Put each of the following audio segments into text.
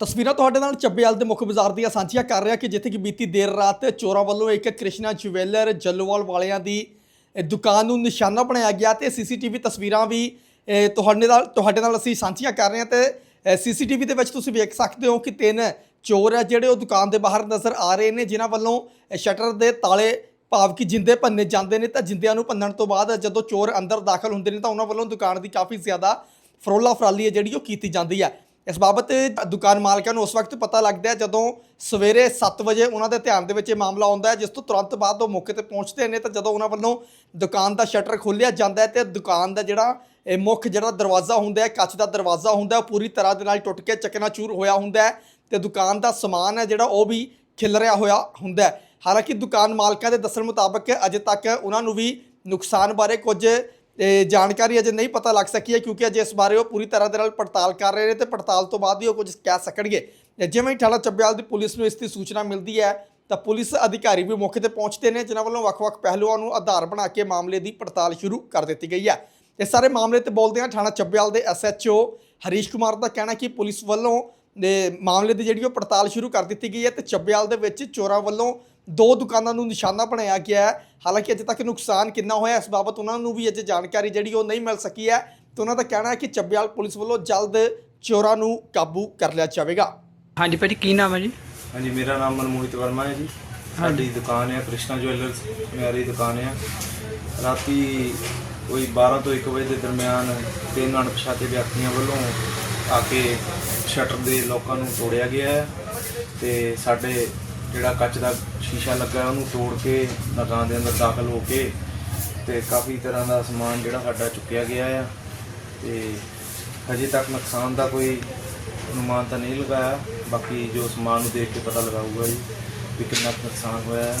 ਤਸਵੀਰਾਂ ਤੁਹਾਡੇ ਨਾਲ ਚੱਬੇਵਾਲ ਦੇ ਮੁੱਖ ਬਾਜ਼ਾਰ ਦੀਆਂ ਸਾਂਝੀਆਂ ਕਰ ਰਿਹਾ ਕਿ ਜਿੱਥੇ ਕਿ ਬੀਤੀ ਦੇਰ ਰਾਤ ਚੋਰਾਂ ਵੱਲੋਂ ਇੱਕ ਕ੍ਰਿਸ਼ਨਾ ਜੁਵੈਲਰ ਜੱਲੋਵਾਲ ਵਾਲਿਆਂ ਦੀ ਦੁਕਾਨ ਨੂੰ ਨਿਸ਼ਾਨਾ ਬਣਾਇਆ ਗਿਆ ਤੇ ਸੀਸੀਟੀਵੀ ਤਸਵੀਰਾਂ ਵੀ ਤੁਹਾਡੇ ਨਾਲ ਤੁਹਾਡੇ ਨਾਲ ਅਸੀਂ ਸਾਂਝੀਆਂ ਕਰ ਰਹੇ ਹਾਂ ਤੇ ਸੀਸੀਟੀਵੀ ਦੇ ਵਿੱਚ ਤੁਸੀਂ ਵੇਖ ਸਕਦੇ ਹੋ ਕਿ ਤਿੰਨ ਚੋਰ ਹੈ ਜਿਹੜੇ ਉਹ ਦੁਕਾਨ ਦੇ ਬਾਹਰ ਨਜ਼ਰ ਆ ਰਹੇ ਨੇ, ਜਿਨ੍ਹਾਂ ਵੱਲੋਂ ਸ਼ਟਰ ਦੇ ਤਾਲੇ ਭਾਵ ਕਿ ਜਿੰਦੇ ਭੰਨੇ ਜਾਂਦੇ ਨੇ ਤਾਂ ਜਿੰਦਿਆਂ ਨੂੰ ਭੰਨਣ ਤੋਂ ਬਾਅਦ ਜਦੋਂ ਚੋਰ ਅੰਦਰ ਦਾਖਲ ਹੁੰਦੇ ਨੇ ਤਾਂ ਉਹਨਾਂ ਵੱਲੋਂ ਦੁਕਾਨ ਦੀ ਕਾਫੀ ਜ਼ਿਆਦਾ ਫਰੋਲਾ ਫਰਾਲੀ ਹੈ ਜਿਹੜੀ ਉਹ ਕੀਤੀ ਜਾਂਦੀ ਹੈ। ਇਸ ਬਾਬਤ ਦੁਕਾਨ ਮਾਲਕਾਂ ਨੂੰ ਉਸ ਵਕਤ ਪਤਾ ਲੱਗਦਾ ਹੈ ਜਦੋਂ ਸਵੇਰੇ 7 ਵਜੇ ਉਹਨਾਂ ਦੇ ਧਿਆਨ ਦੇ ਵਿੱਚ ਇਹ ਮਾਮਲਾ ਆਉਂਦਾ ਹੈ, ਜਿਸ ਤੋਂ ਤੁਰੰਤ ਬਾਅਦ ਉਹ ਮੌਕੇ ਤੇ ਪਹੁੰਚਦੇ ਨੇ ਤਾਂ ਜਦੋਂ ਉਹਨਾਂ ਵੱਲੋਂ ਦੁਕਾਨ ਦਾ ਸ਼ਟਰ ਖੋਲ੍ਹਿਆ ਜਾਂਦਾ ਹੈ ਤੇ ਦੁਕਾਨ ਦਾ ਜਿਹੜਾ ਇਹ ਮੁੱਖ ਜਿਹੜਾ ਦਰਵਾਜ਼ਾ ਹੁੰਦਾ ਹੈ, ਕੱਚ ਦਾ ਦਰਵਾਜ਼ਾ ਹੁੰਦਾ ਹੈ, ਉਹ ਪੂਰੀ ਤਰ੍ਹਾਂ ਦੇ ਨਾਲ ਟੁੱਟ ਕੇ ਚਕਨਾਚੂਰ ਹੋਇਆ ਹੁੰਦਾ ਹੈ ਤੇ ਦੁਕਾਨ ਦਾ ਸਮਾਨ ਹੈ ਜਿਹੜਾ ਉਹ ਵੀ ਖਿਲ ਰਿਹਾ ਹੋਇਆ ਹੁੰਦਾ ਹੈ। ਹਾਲਾਂਕਿ ਦੁਕਾਨ ਮਾਲਕਾਂ ਦੇ ਦੱਸਣ ਮੁਤਾਬਕ ਅਜੇ ਤੱਕ ਉਹਨਾਂ ਨੂੰ ਵੀ ਨੁਕਸਾਨ ਬਾਰੇ ਕੁਝ ਇਹ ਜਾਣਕਾਰੀ ਅਜੇ ਨਹੀਂ ਪਤਾ ਲੱਗ ਸਕੀ ਹੈ, ਕਿਉਂਕਿ ਅਜੇ ਇਸ ਬਾਰੇ ਉਹ ਪੂਰੀ ਤਰ੍ਹਾਂ ਦੇ ਨਾਲ ਪੜਤਾਲ ਕਰ ਰਹੇ ਨੇ ਤੇ ਪੜਤਾਲ ਤੋਂ ਬਾਅਦ ਹੀ ਉਹ ਕੁਝ ਕਹਿ ਸਕਣਗੇ। ਤੇ ਜਿਵੇਂ ਹੀ ਥਾਣਾ ਚੱਬਿਆਲ ਦੀ ਪੁਲਿਸ ਨੂੰ ਇਸ ਦੀ ਸੂਚਨਾ ਮਿਲਦੀ ਹੈ, ਤਾਂ ਪੁਲਿਸ ਅਧਿਕਾਰੀ ਵੀ ਮੌਕੇ ਤੇ ਪਹੁੰਚਦੇ ਨੇ, ਜਿਨ੍ਹਾਂ ਵੱਲੋਂ ਵੱਖ-ਵੱਖ ਪਹਿਲੂਆਂ ਨੂੰ ਆਧਾਰ ਬਣਾ ਕੇ ਮਾਮਲੇ ਦੀ ਪੜਤਾਲ ਸ਼ੁਰੂ ਕਰ ਦਿੱਤੀ ਗਈ ਹੈ। ਇਸ ਸਾਰੇ ਮਾਮਲੇ ਤੇ ਬੋਲਦੇ ਹਾਂ ਥਾਣਾ ਚੱਬਿਆਲ ਦੇ ਐਸਐਚਓ ਹਰੀਸ਼ ਕੁਮਾਰ ਦਾ ਕਹਿਣਾ ਕਿ ਪੁਲਿਸ ਵੱਲੋਂ ਦੇ ਮਾਮਲੇ ਦੀ ਜਿਹੜੀ ਉਹ ਪੜਤਾਲ ਸ਼ੁਰੂ ਕਰ ਦਿੱਤੀ ਗਈ ਹੈ ਤੇ ਚੱਬਿਆਲ ਦੇ ਵਿੱਚ ਚੋਰਾਂ ਵੱਲੋਂ ਦੋ ਦੁਕਾਨਾਂ ਨੂੰ ਨਿਸ਼ਾਨਾ ਬਣਾਇਆ ਗਿਆ ਹੈ। ਹਾਲਾਂਕਿ ਅਜੇ ਤੱਕ ਨੁਕਸਾਨ ਕਿੰਨਾ ਹੋਇਆ ਇਸ ਬਾਬਤ ਉਹਨਾਂ ਨੂੰ ਵੀ ਅਜੇ ਜਾਣਕਾਰੀ ਜਿਹੜੀ ਉਹ ਨਹੀਂ ਮਿਲ ਸਕੀ ਹੈ। ਤੇ ਉਹਨਾਂ ਦਾ ਕਹਿਣਾ ਹੈ ਕਿ ਚੱਬਿਆਲ ਪੁਲਿਸ ਵੱਲੋਂ ਜਲਦ ਚੋਰਾਂ ਨੂੰ ਕਾਬੂ ਕਰ ਲਿਆ ਜਾਵੇਗਾ। ਹਾਂਜੀ ਭਾਜੀ ਕੀ ਨਾਮ ਹੈ ਜੀ? ਹਾਂਜੀ ਮੇਰਾ ਨਾਮ ਮਨਮੋਹਿਤ ਵਰਮਾ ਹੈ ਜੀ। ਸਾਡੀ ਦੁਕਾਨ ਹੈ ਕ੍ਰਿਸ਼ਨਾ ਜੁਐਲਰਸ ਮੇਰੀ ਦੁਕਾਨ ਹੈ। ਰਾਤੀ ਕੋਈ 12 ਤੋਂ 1 ਵਜੇ ਦੇ ਦਰਮਿਆਨ ਤਿੰਨ ਅਣਪਛਾਤੇ ਵਿਅਕਤੀਆਂ ਵੱਲੋਂ ਆ ਕੇ ਸ਼ਟਰ ਦੇ ਲੋਕਾਂ ਨੂੰ ਤੋੜਿਆ ਗਿਆ ਹੈ ਤੇ ਸਾਡੇ ਜਿਹੜਾ ਕੱਚ ਦਾ ਸ਼ੀਸ਼ਾ ਲੱਗਾ ਉਹਨੂੰ ਤੋੜ ਕੇ ਦੁਕਾਨ ਦੇ ਅੰਦਰ ਦਾਖਲ ਹੋ ਕੇ ਤੇ ਕਾਫੀ ਤਰ੍ਹਾਂ ਦਾ ਸਮਾਨ ਜਿਹੜਾ ਸਾਡਾ ਚੁੱਕਿਆ ਗਿਆ ਹੈ ਤੇ ਹਜੇ ਤੱਕ ਨੁਕਸਾਨ ਦਾ ਕੋਈ ਅਨੁਮਾਨ ਤਾਂ ਨਹੀਂ ਲਗਾਇਆ। ਬਾਕੀ ਜੋ ਸਮਾਨ ਨੂੰ ਦੇਖ ਕੇ ਪਤਾ ਲਗਾਊਗਾ ਜੀ ਵੀ ਕਿੰਨਾ ਕੁ ਨੁਕਸਾਨ ਹੋਇਆ ਹੈ।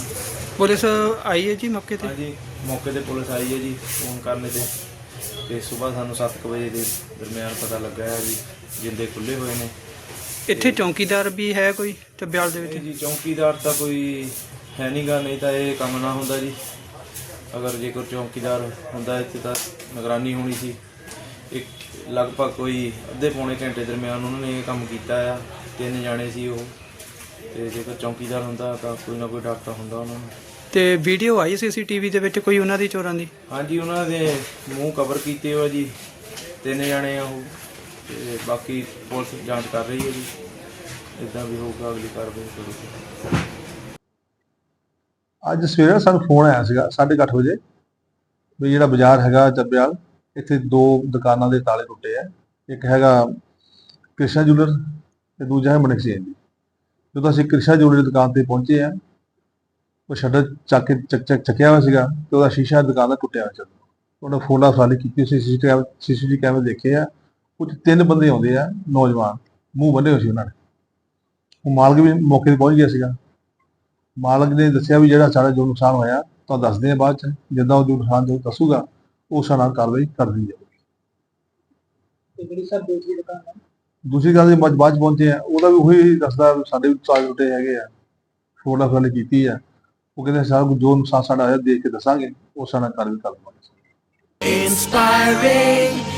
ਪੁਲਿਸ ਆਈ ਹੈ ਜੀ ਮੌਕੇ ਤੇ? ਹਾਂਜੀ ਮੌਕੇ ਤੇ ਪੁਲਿਸ ਆਈ ਹੈ ਜੀ ਫੋਨ ਕਰਨੇ ਤੇ। ਤੇ ਸਵੇਰ ਸਾਨੂੰ 7:00 ਵਜੇ ਦੇ ਦਰਮਿਆਨ ਪਤਾ ਲੱਗਾ ਹੈ ਜੀ ਜਿੰਦੇ ਖੁੱਲੇ ਹੋਏ ਨੇ। ਇੱਥੇ ਚੌਕੀਦਾਰ ਵੀ ਹੈ ਕੋਈ ਚੱਬਿਆਲ ਦੇ ਵਿੱਚ? ਜੀ ਚੌਕੀਦਾਰ ਤਾਂ ਕੋਈ ਹੈ ਨਹੀਂਗਾ ਨਹੀਂ ਤਾਂ ਇਹ ਕੰਮ ਨਾ ਹੁੰਦਾ ਜੀ। ਅਗਰ ਜੇਕਰ ਚੌਕੀਦਾਰ ਹੁੰਦਾ ਇੱਥੇ ਤਾਂ ਨਿਗਰਾਨੀ ਹੋਣੀ ਸੀ। ਇੱਕ ਲਗਭਗ ਕੋਈ ਅੱਧੇ ਪੌਣੇ ਘੰਟੇ ਦਰਮਿਆਨ ਉਹਨਾਂ ਨੇ ਇਹ ਕੰਮ ਕੀਤਾ ਆ ਤਿੰਨ ਜਾਣੇ ਸੀ ਉਹ। ਤੇ ਜੇਕਰ ਚੌਕੀਦਾਰ ਹੁੰਦਾ ਤਾਂ ਕੋਈ ਨਾ ਕੋਈ ਡਾਕਟਰ ਹੁੰਦਾ ਉਹਨਾਂ ਨੂੰ। ਤੇ ਵੀਡੀਓ ਆਈ ਸੀਸੀਟੀਵੀ ਦੇ ਵਿੱਚ ਕੋਈ ਉਹਨਾਂ ਦੀ ਚੋਰਾਂ ਦੀ? ਹਾਂਜੀ ਉਹਨਾਂ ਦੇ ਮੂੰਹ ਕਵਰ ਕੀਤੇ ਹੋਏ ਜੀ। ਤਿੰਨ ਜਾਣੇ ਆ ਉਹ। ਤੇ ਬਾਕੀ ਪੁਲਿਸ ਜਾਂਚ ਕਰ ਰਹੀ ਹੈ ਜੀ। ਇਦਾਂ ਵੀ ਹੋਊਗਾ, ਅਗਲੀ ਕਾਰਵਾਈ ਕਰੂਗੀ ਅੱਜ ਸਵੇਰੇ ਸਾਨੂੰ ਫੋਨ ਆਇਆ ਸੀਗਾ 8:30 ਵਜੇ, ਵੀ ਜਿਹੜਾ ਬਾਜ਼ਾਰ ਹੈਗਾ ਚੱਬਿਆਲ ਇੱਥੇ ਦੋ ਦੁਕਾਨਾਂ ਦੇ ਤਾਲੇ ਟੁੱਟੇ ਆ। ਇੱਕ ਹੈਗਾ ਕ੍ਰਿਸ਼ਨਾ ਜੁਲਰ ਤੇ ਦੂਜਾ ਹੈ ਮਨਿਕ ਸਿੰਘ ਜੀ ਜਦੋਂ ਅਸੀਂ ਕ੍ਰਿਸ਼ਨਾ ਜੁਲਰ ਦੀ ਦੁਕਾਨ ਤੇ ਪਹੁੰਚੇ ਆ, ਉਹ ਸ਼ਟਰ ਚੱਕ ਕੇ ਚੱਕ ਚੱਕ ਚੱਕਿਆ ਹੋਇਆ ਸੀਗਾ ਤੇ ਉਹਦਾ ਸ਼ੀਸ਼ਾ ਦੁਕਾਨ ਦਾ ਟੁੱਟਿਆ ਹੋਇਆ ਸੀ। ਉਹਨੇ ਫੋਲਾ ਫਾਲੀ ਕੀਤੀ ਸੀ ਸੀਸੀਟੀਵੀ ਕੈਮਰੇ ਦੇਖੇ ਆ। ਕੁਝ ਤਿੰਨ ਬੰਦੇ ਆਉਂਦੇ ਆ ਨੌਜਵਾਨ ਮੂੰਹ ਬੰਨੇ ਹੋਏ ਸੀ ਉਹਨਾਂ ਨੇ। ਉਹ ਮਾਲਕ ਵੀ ਮੌਕੇ ਤੇ ਪਹੁੰਚ ਗਿਆ ਸੀਗਾ। ਮਾਲਕ ਨੇ ਦੱਸਿਆ ਵੀ ਜਿਹੜਾ ਸਾਡਾ ਜੋ ਨੁਕਸਾਨ ਹੋਇਆ ਤਾਂ ਦੱਸਦੇ ਆ ਬਾਅਦ ਚ ਜਿੱਦਾਂ ਉਹ ਜੋ ਨੁਕਸਾਨ ਜੋ ਦੱਸੂਗਾ ਉਸ ਨਾਲ ਕਾਰਵਾਈ ਕਰ ਦਿੱਤੀ ਜਾਵੇਗੀ ਦੂਸਰੀ ਗੱਲ ਜੇ ਬਾਅਦ ਬਾਅਦ 'ਚ ਪਹੁੰਚੇ ਆ। ਉਹਦਾ ਵੀ ਉਹੀ ਦੱਸਦਾ ਵੀ ਸਾਡੇ ਵੀ ਚਾਰ ਟੁੱਟੇ ਹੈਗੇ ਆ। ਫੋਟੋ ਫਾਲੇ ਕੀਤੀ ਆ। ਉਹ ਕਹਿੰਦੇ ਸਾਰਾ ਜੋ ਨੁਕਸਾਨ ਸਾਡਾ ਹੋਇਆ ਦੇਖ ਕੇ ਦੱਸਾਂਗੇ। ਉਸ ਨਾਲ ਕਾਰਵਾਈ ਕਰ ਦਵਾਂਗੇ। Inspiring